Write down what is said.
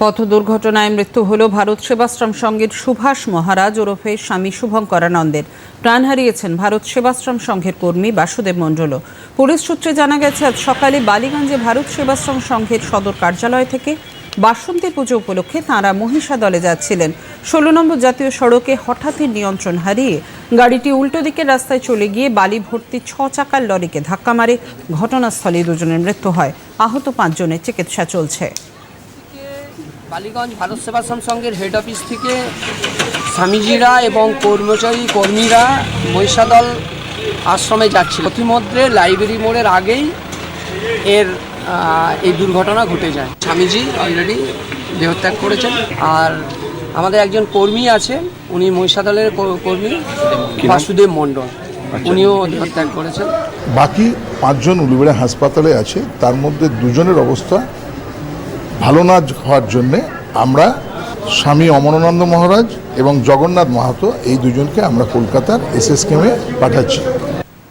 পথ দুর্ঘটনায় মৃত্যু হল ভারত সেবাশ্রম সংঘের সুভাষ মহারাজ ওরফে স্বামী শুভঙ্করানন্দের। প্রাণ হারিয়েছেন ভারত সেবাশ্রম সংঘের কর্মী বাসুদেব মণ্ডলও পুলিশ সূত্রে জানা গেছে, আজ সকালে বালিগঞ্জে ভারত সেবাশ্রম সংঘের সদর কার্যালয় থেকে বাসন্তী পুজো উপলক্ষে তাঁরা মহিষা দলে যাচ্ছিলেন। ষোলো নম্বর জাতীয় সড়কে হঠাৎই নিয়ন্ত্রণ হারিয়ে গাড়িটি উল্টো দিকের রাস্তায় চলে গিয়ে বালি ভর্তি ছ চাকার লরিকে ধাক্কা মারে। ঘটনাস্থলে দুজনের মৃত্যু হয়। আহত পাঁচজনের চিকিৎসা চলছে। বালিগঞ্জ ভারত সেবাশ্রম সংঘের হেড অফিস থেকে স্বামীজিরা এবং কর্মচারী কর্মীরা মহিষাদল আশ্রমে যাচ্ছিল। ইতিমধ্যে লাইব্রেরি মোড়ের আগেই এর এই দুর্ঘটনা ঘটে যায়। স্বামীজি অলরেডি দেহত্যাগ করেছেন আর আমাদের একজন কর্মী আছে উনি মহিষাদলের কর্মী বাসুদেব মণ্ডল। উনিও দেহত্যাগ করেছেন। বাকি পাঁচজন উলুবেড়া হাসপাতালে আছে তার মধ্যে দুজনের অবস্থা ভালো না হওয়ার জন্যে আমরা স্বামী অমরানন্দ মহারাজ এবং জগন্নাথ মাহাতো এই দুজনকে আমরা কলকাতার এস এস কেমে পাঠাচ্ছি।